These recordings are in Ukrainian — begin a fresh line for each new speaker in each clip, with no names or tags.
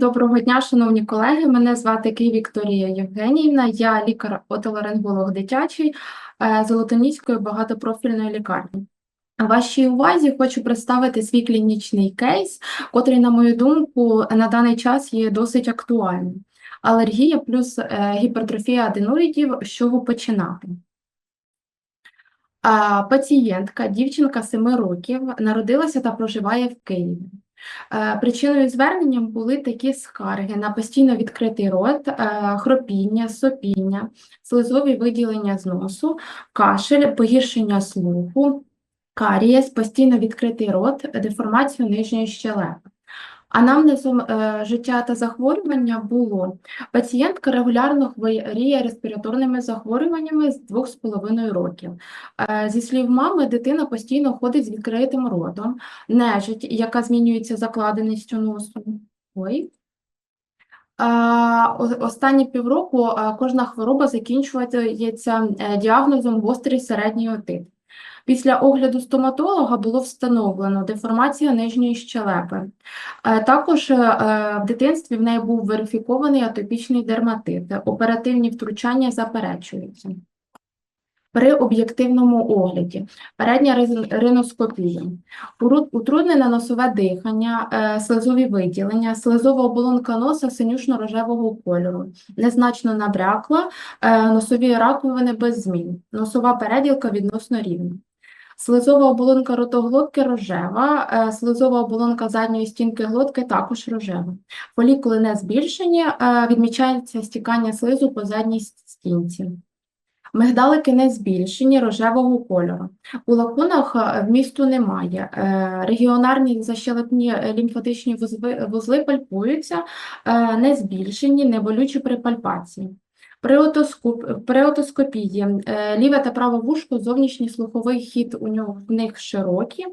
Доброго дня, шановні колеги. Мене звати Кий Вікторія Євгенівна. Я лікар-отоларинголог дитячий е, Золотоніської багатопрофільної лікарні. Вашій увазі хочу представити свій клінічний кейс, котрий, на мою думку, на даний час є досить актуальним. Алергія плюс е, гіпертрофія аденоїдів, з чого починати. Пацієнтка, дівчинка 7 років, народилася та проживає в Києві. Е, Причиною звернення були такі скарги на постійно відкритий рот, е, хропіння, сопіння, слизові виділення з носу, кашель, погіршення слуху, карієс, постійно відкритий рот, деформацію нижньої щелепи. Анамнезом е, життя та захворювання було пацієнтка регулярно хворіє респіраторними захворюваннями з 2,5 років. Е, Зі слів мами, дитина постійно ходить з відкритим ротом, нежить, яка змінюється закладеністю носу. Ой. Останні півроку кожна хвороба закінчується е, діагнозом гострий середній отит. Після огляду стоматолога було встановлено деформація нижньої щелепи. Е, Також е, в дитинстві в неї був верифікований атопічний дерматит. Оперативні втручання заперечуються. При об'єктивному огляді передня риноскопія, утруднене носове дихання, е, слизові виділення, слизова оболонка носа синюшно-рожевого кольору, незначно набрякла, е, носові раковини без змін, носова переділка відносно рівна. Слизова оболонка ротоглотки рожева, е, слизова оболонка задньої стінки глотки також рожева. Фолікули не збільшені, відмічається стікання слизу по задній стінці. Мигдалики не збільшені рожевого кольору. У лакунах е, вмісту немає. Е, Регіонарні защелепні е, лімфатичні вузли, пальпуються, не збільшені, не болючі при пальпації. При, отоскоп, при отоскопії е, ліве та праве вушко, зовнішній слуховий хід у в них широкі,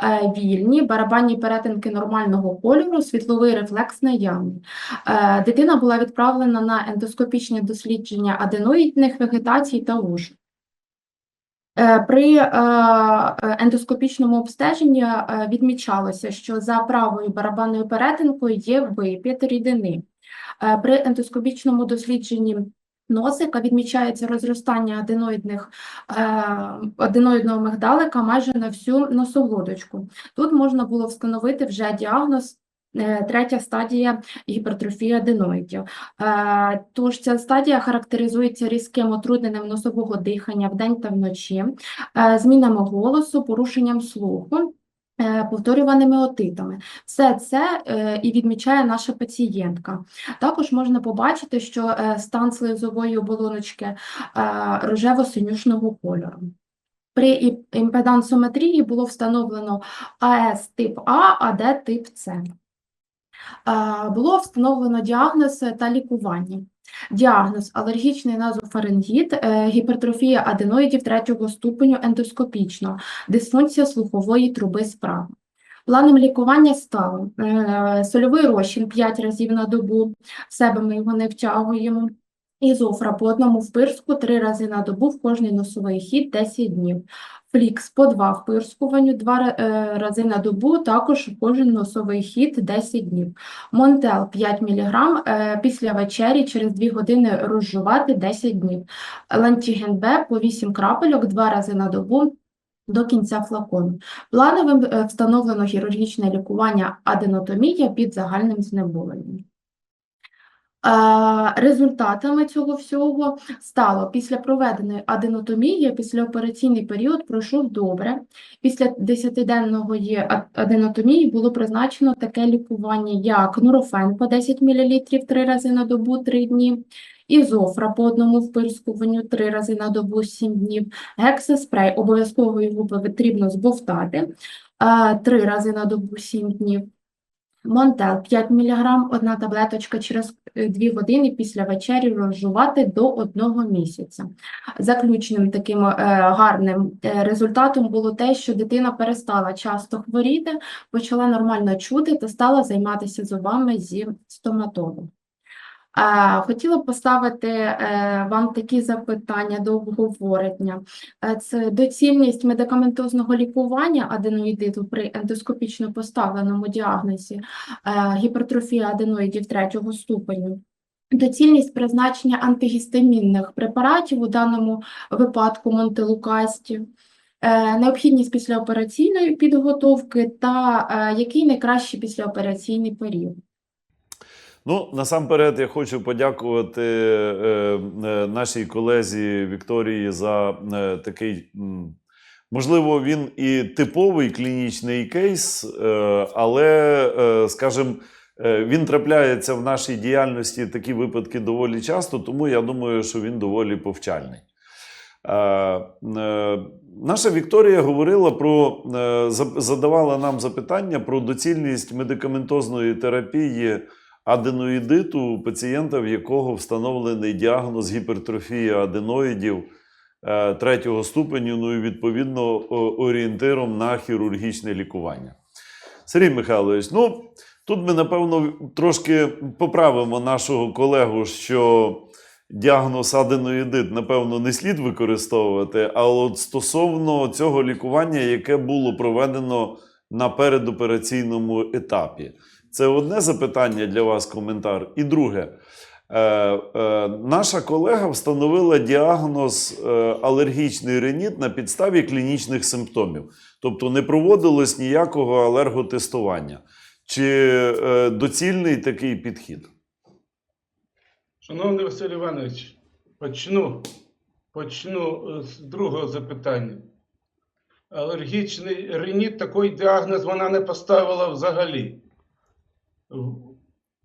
е, вільні, барабанні перетинки нормального кольору, світловий рефлекс наявний. Е, Дитина була відправлена на ендоскопічне дослідження аденоїдних вегетацій та. Е, При ендоскопічному обстеженні відмічалося, що за правою барабанною перетинкою є випід рідини. При ендоскопічному дослідженні носика відмічається розростання аденоїдних, е, аденоїдного мигдалика майже на всю носоглоточку. Тут можна було встановити вже діагноз е, третя стадія гіпертрофії аденоїдів. Е, Тож ця стадія характеризується різким отрудненням носового дихання вдень та вночі, змінами голосу, порушенням слуху. Е, Повторюваними отитами. Все це е, і відмічає наша пацієнтка. Також можна побачити, що е, стан слизової оболоночки рожево-синюшного кольору. При імпедансометрії було встановлено АС тип А, АД тип С. Було встановлено діагноз та лікування. Діагноз алергічний назофарингіт, е, гіпертрофія аденоїдів третього ступеню ендоскопічно, дисфункція слухової труби справа. Планом лікування стало е, сольовий розчин 5 разів на добу, в себе ми його не втягуємо. Ізофра по одному впирску 3 рази на добу в кожний носовий хід 10 днів. Флікс по 2 впирскуванню 2 рази на добу, також кожен носовий хід 10 днів. Монтел 5 мг е, після вечері через 2 години розжувати 10 днів. Лантіген Б по 8 крапельок 2 рази на добу до кінця флакону. Плановим е, встановлено хірургічне лікування аденотомія під загальним знеболенням. Результатами цього всього стало після проведеної аденотомії, післяопераційний період пройшов добре. Після 10-денного аденотомії було призначено таке лікування, як нурофен по 10 мл 3 рази на добу 3 дні, ізофра по одному впирскуванню 3 рази на добу 7 днів, гексаспрей, обов'язково його потрібно збовтати 3 рази на добу 7 днів. Монтел 5 мг, одна таблеточка через 2 години після вечері розжувати до 1 місяця. Заключним таким е, гарним е, результатом було те, що дитина перестала часто хворіти, почала нормально чути та стала займатися зубами зі стоматологом. Хотіла поставити е, вам такі запитання до обговорення. Е, Це доцільність медикаментозного лікування аденоїдиту при ендоскопічно поставленому діагнозі е, гіпертрофія аденоїдів третього ступеню. Доцільність призначення антигістамінних препаратів у даному випадку монтелукасті, необхідність післяопераційної підготовки та який найкращий післяопераційний період.
Ну, насамперед, я хочу подякувати е, е, нашій колезі Вікторії за е, такий, можливо, він і типовий клінічний кейс, але, скажімо, він трапляється в нашій діяльності такі випадки доволі часто, тому я думаю, що він доволі повчальний. Наша Вікторія говорила про задавала нам запитання про доцільність медикаментозної терапії аденоїдиту пацієнта, в якого встановлений діагноз гіпертрофія аденоїдів е, третього ступеню, ну і відповідно орієнтиром на хірургічне лікування. Сергій Михайлович, ну тут ми напевно трошки поправимо нашого колегу, що діагноз аденоїдит, напевно, не слід використовувати. А от стосовно цього лікування, яке було проведено на передопераційному етапі, це одне запитання для вас, коментар. І друге. Е, е, наша колега встановила діагноз е, алергічний реніт на підставі клінічних симптомів. Тобто не проводилось ніякого алерготестування. Чи е, доцільний такий підхід?
Шановний Василь Іванович, почну, почну е, з другого запитання. Алергічний реніт, такий діагноз вона не поставила взагалі.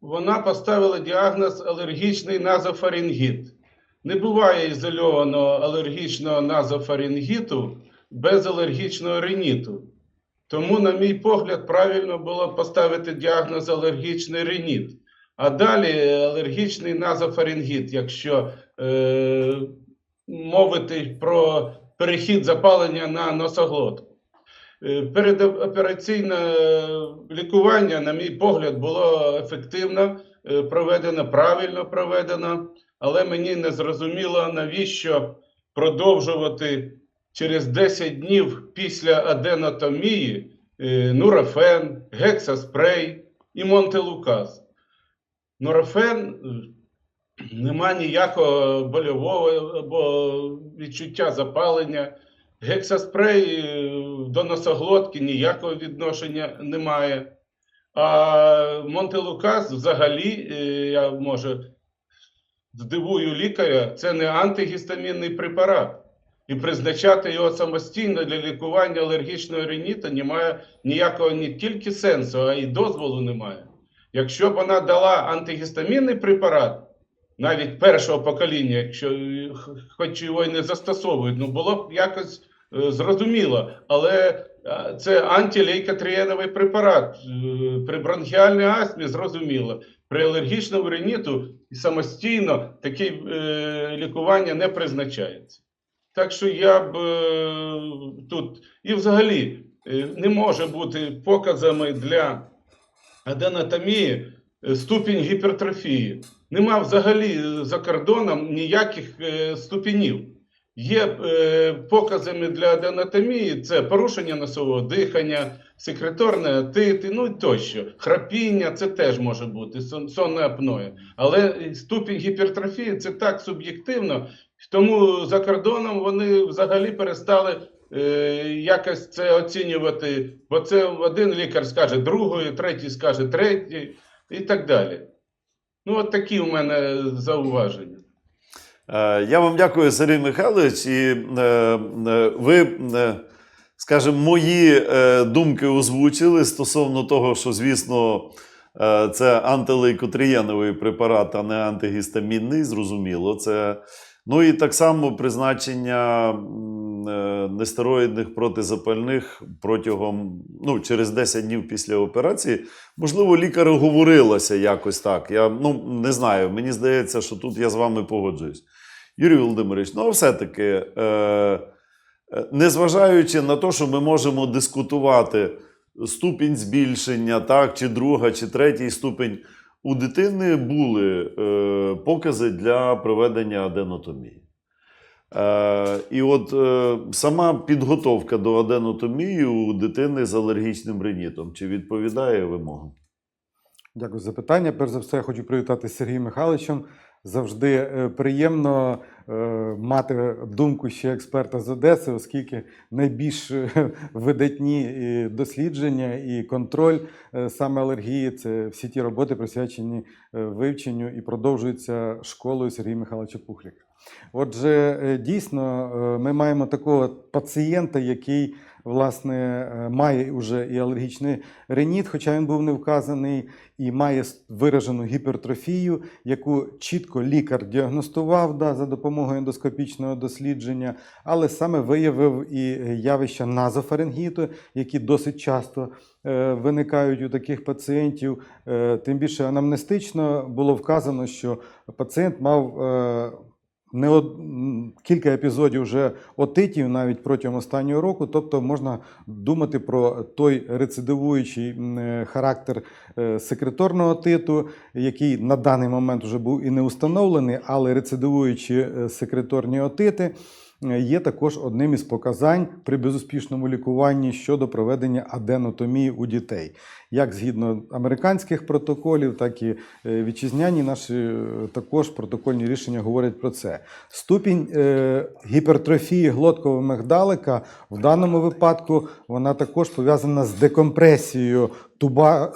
Вона поставила діагноз алергічний назофарингіт. Не буває ізольованого алергічного назофарингіту без алергічного риніту. Тому, на мій погляд, правильно було поставити діагноз алергічний реніт. А далі алергічний назофарингіт, якщо е, мовити про перехід запалення на носоглотку. Е, Передопераційне лікування, на мій погляд, було ефективно е, проведено, правильно проведено, але мені не зрозуміло, навіщо продовжувати через 10 днів після аденотомії е, нурофен, гексаспрей і монтелуказ. Нурофен е, нема ніякого больового або відчуття запалення. Гексаспрей е, до носоглотки ніякого відношення немає. А Монтелуказ взагалі, е, я може здивую лікаря, це не антигістамінний препарат. І призначати його самостійно для лікування алергічного реніта немає ніякого не тільки сенсу, а й дозволу немає. Якщо б вона дала антигістамінний препарат, навіть першого покоління, якщо е, хоч його й не застосовують, ну було б якось зрозуміло. Але е, це антилейкотрієновий препарат. Е, При бронхіальній астмі зрозуміло. При алергічному риніту самостійно таке е, лікування не призначається. Так що я б е, тут і взагалі е, не може бути показами для аденотомії е, ступінь гіпертрофії. Нема взагалі е, за кордоном ніяких е, ступенів. Є е, показами для аденотомії це порушення носового дихання, секреторне отити, ну і тощо. Храпіння це теж може бути, сон, сонне апноє. Але ступінь гіпертрофії це так суб'єктивно, тому за кордоном вони взагалі перестали е, якось це оцінювати, бо це один лікар скаже другий, третій скаже третій і так далі. Ну, от такі у мене зауваження.
Е, Я вам дякую, Сергій Михайлович. І е, е, ви, скажімо, мої думки озвучили стосовно того, що, звісно, це антилейкотрієновий препарат, а не антигістамінний, зрозуміло. Це, ну і так само призначення нестероїдних протизапальних протягом ну, через 10 днів після операції. Можливо, лікар говорилася якось так. Я ну, не знаю. Мені здається, що тут я з вами погоджуюсь. Юрій Володимирович, ну все-таки, е, е, незважаючи на те, що ми можемо дискутувати ступінь збільшення, так, чи друга, чи третій ступінь, у дитини були е, покази для проведення аденотомії. І от сама підготовка до аденотомії у дитини з алергічним ринітом чи відповідає вимогам?
Дякую за питання. Перш за все, я хочу привітати з Михайловичем. Завжди е, приємно е, мати думку ще експерта з Одеси, оскільки найбільш е, видатні дослідження і контроль саме алергії це всі ті роботи, присвячені вивченню і продовжуються школою Сергія Михайловича Пухліка. Отже, е, дійсно, е, ми маємо такого пацієнта, який власне е, має вже і алергічний реніт, хоча він був не вказаний, і має виражену гіпертрофію, яку чітко лікар діагностував да, за допомогою ендоскопічного дослідження, але саме виявив і явища назофарингіту, які досить часто виникають у таких пацієнтів. Тим більше анамнестично було вказано, що пацієнт мав. Не од... кілька епізодів вже отитів навіть протягом останнього року, тобто можна думати про той рецидивуючий е, характер е, секреторного титу, який на даний момент вже був і не установлений, але рецидивуючі е, секреторні отити є також одним із показань при безуспішному лікуванні щодо проведення аденотомії у дітей. Як згідно американських протоколів, так і е, вітчизняні наші е, також протокольні рішення говорять про це. Ступінь е, гіпертрофії глоткового мигдалика в даному випадку вона також пов'язана з декомпресією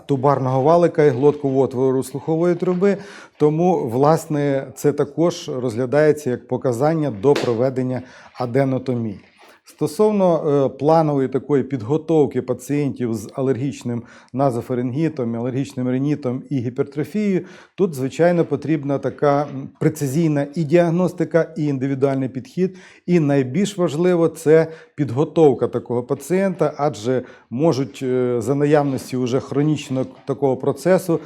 тубарного валика і глоткового отвору слухової труби. Тому, власне, це також розглядається як показання до проведення аденотомії. Стосовно е, планової такої підготовки пацієнтів з алергічним назофарингітом, алергічним ринітом і гіпертрофією, тут, звичайно, потрібна така прецизійна і діагностика, і індивідуальний підхід. І найбільш важливо це підготовка такого пацієнта, адже можуть е, за наявності уже хронічного такого процесу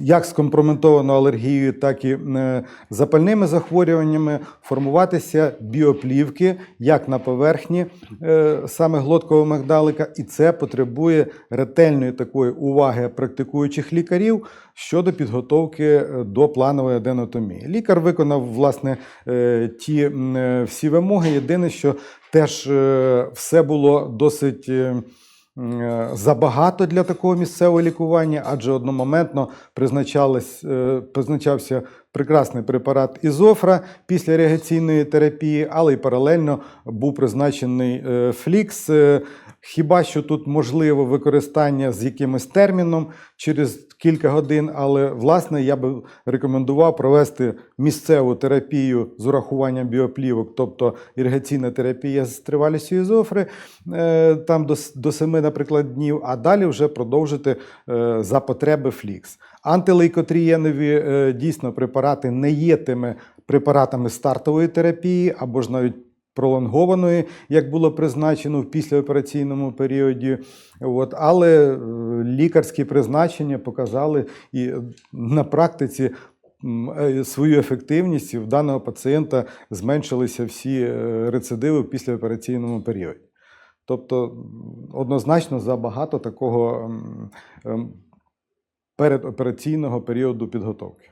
як скомпроментованою алергією, так і е, запальними захворюваннями формуватися біоплівки як на поверхні е, саме глоткового мигдалика, і це потребує ретельної такої уваги практикуючих лікарів щодо підготовки е, до планової аденотомії. Лікар виконав власне ті всі вимоги. Єдине, що теж все було досить. Е, Забагато для такого місцевого лікування, адже одномоментно е, призначався прекрасний препарат ізофра після реагаційної терапії, але й паралельно був призначений е, флікс. Е, Хіба що тут можливо використання з якимось терміном через кілька годин, але власне я би рекомендував провести місцеву терапію з урахуванням біоплівок, тобто іригаційна терапія з тривалістю ізофри, е, там до, с- до 7, наприклад, днів, а далі вже продовжити за потреби флікс. Антилейкотрієнові е, дійсно препарати не є тими препаратами стартової терапії або ж навіть пролонгованої, як було призначено в післяопераційному періоді. От, але е, лікарські призначення показали і на практиці е, свою ефективність, в даного пацієнта зменшилися всі рецидиви в післяопераційному періоді. Тобто однозначно забагато такого ем, передопераційного періоду підготовки.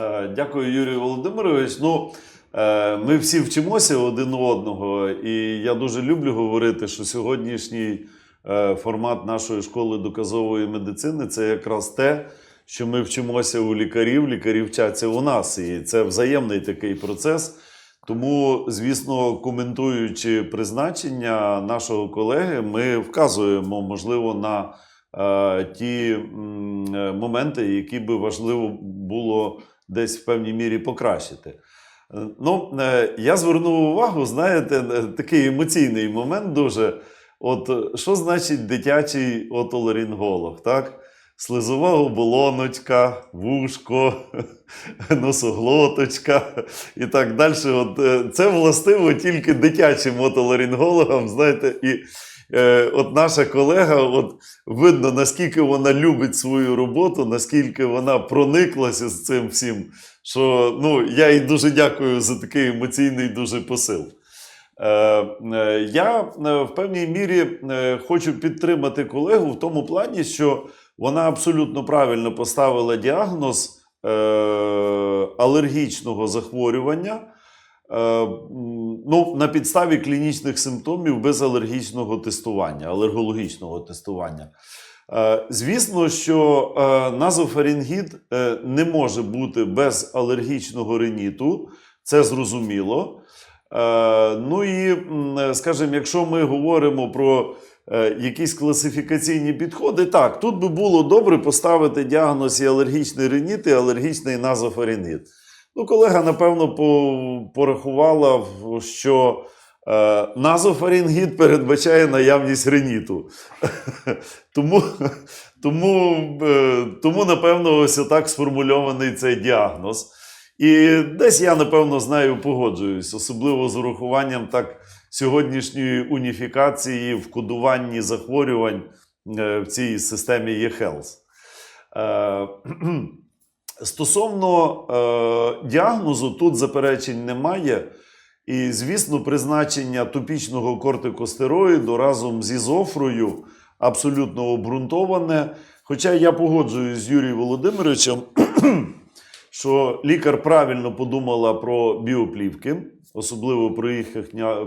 Е, Дякую, Юрій Володимирович. Ну, е, ми всі вчимося один у одного, і я дуже люблю говорити, що сьогоднішній е, формат нашої школи доказової медицини це якраз те, що ми вчимося у лікарів, лікарі вчаться у нас. І це взаємний такий процес. Тому, звісно, коментуючи призначення нашого колеги, ми вказуємо, можливо, на ті е, моменти, які би важливо було десь в певній мірі покращити. Е, Ну, е, я звернув увагу, знаєте, е, такий емоційний момент дуже. От е, що значить дитячий отоларинголог, так? Слизова оболоночка, вушко, носоглоточка і так далі. От, е, це властиво тільки дитячим отоларингологам, знаєте, і е, от наша колега, от видно, наскільки вона любить свою роботу, наскільки вона прониклася з цим всім. Що ну, я їй дуже дякую за такий емоційний дуже посил. Е, е, я в певній мірі хочу підтримати колегу в тому плані, що вона абсолютно правильно поставила діагноз алергічного захворювання. Е, ну, на підставі клінічних симптомів без алергічного тестування, алергологічного тестування. Е, Звісно, що е, назофарингіт не може бути без алергічного риніту, це зрозуміло. Ну і, скажімо, якщо ми говоримо про якісь класифікаційні підходи, так, тут би було добре поставити діагноз і алергічний риніт, і алергічний назофарингіт. Ну, колега, напевно, порахувала, що е, назофарингіт передбачає наявність риніту. тому, тому, е, тому, напевно, ось отак сформульований цей діагноз. І десь я, напевно, з нею погоджуюсь, особливо з урахуванням так сьогоднішньої уніфікації в кодуванні захворювань е, в цій системі eHealth. Е, Стосовно е, діагнозу, тут заперечень немає. І, звісно, призначення топічного кортикостероїду разом з ізофрою абсолютно обґрунтоване. Хоча я погоджуюсь з Юрієм Володимировичем, що лікар правильно подумала про біоплівки, особливо про їх,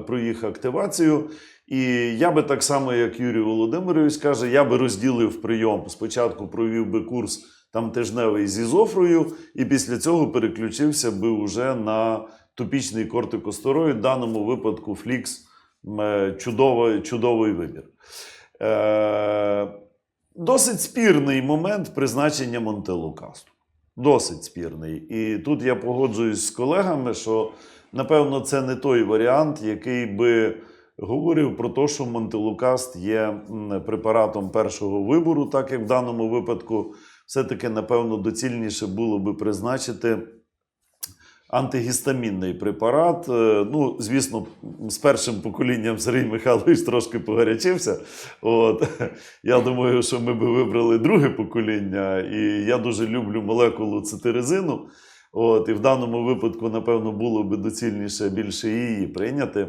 про їх активацію. І я би так само, як Юрій Володимирович каже, я би розділив прийом. Спочатку провів би курс там тижневий з ізофрою, і після цього переключився би вже на топічний кортикостероїд, в даному випадку флікс е, чудовий, чудовий вибір. Е, досить спірний момент призначення Монтелукасту. Досить спірний. І тут я погоджуюсь з колегами, що напевно це не той варіант, який би говорив про те, що Монтелукаст є препаратом першого вибору, так як в даному випадку все-таки, напевно, доцільніше було би призначити антигістамінний препарат. Е, Ну, звісно, з першим поколінням Сергій Михайлович трошки погарячився. От. Я думаю, що ми би вибрали друге покоління, і я дуже люблю молекулу цитирезину. От, і в даному випадку, напевно, було би доцільніше більше її прийняти.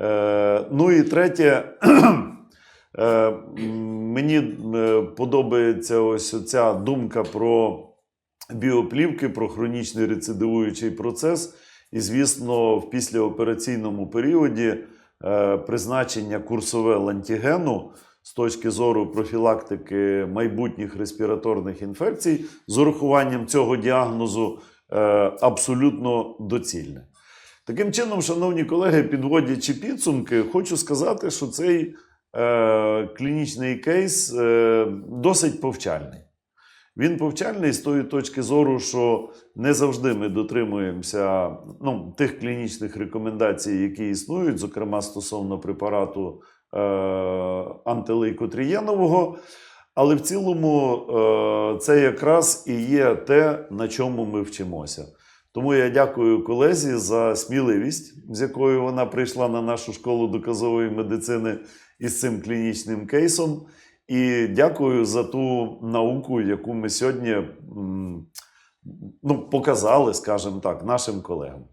Е, ну і третє, е, мені е, подобається ось ця думка про біоплівки, про хронічний рецидивуючий процес. І, звісно, в післяопераційному періоді е, призначення курсове лантігену з точки зору профілактики майбутніх респіраторних інфекцій з урахуванням цього діагнозу е, абсолютно доцільне. Таким чином, шановні колеги, підводячи підсумки, хочу сказати, що цей е, клінічний кейс е, досить повчальний. Він повчальний з тої точки зору, що не завжди ми дотримуємося ну, тих клінічних рекомендацій, які існують, зокрема стосовно препарату е, антилейкотрієнового. Але в цілому це якраз і є те, на чому ми вчимося. Тому я дякую колезі за сміливість, з якою вона прийшла на нашу школу доказової медицини із цим клінічним кейсом. І дякую за ту науку, яку ми сьогодні ну, показали, скажімо так, нашим колегам.